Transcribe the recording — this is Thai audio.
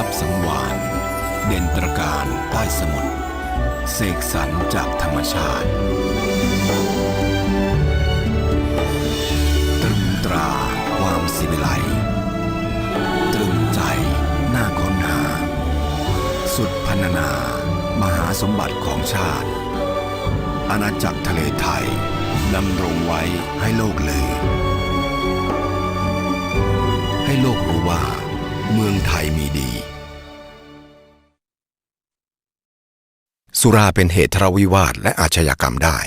ทรัพย์สังวานเด่นประการใต้สมุทรเสกสรรจากธรรมชาติ ตรึงตราความสิวิไลตรึงใจหน้าค้นหา สุดพันนา มหาสมบัติของชาติ อาณาจักรทะเลไทยดำรงไว้ให้โลกเลย ให้โลกรู้ว่า เมืองไทยมีดี สุราเป็นเหตุทะเลาะวิวาทและอาชญากรรมได้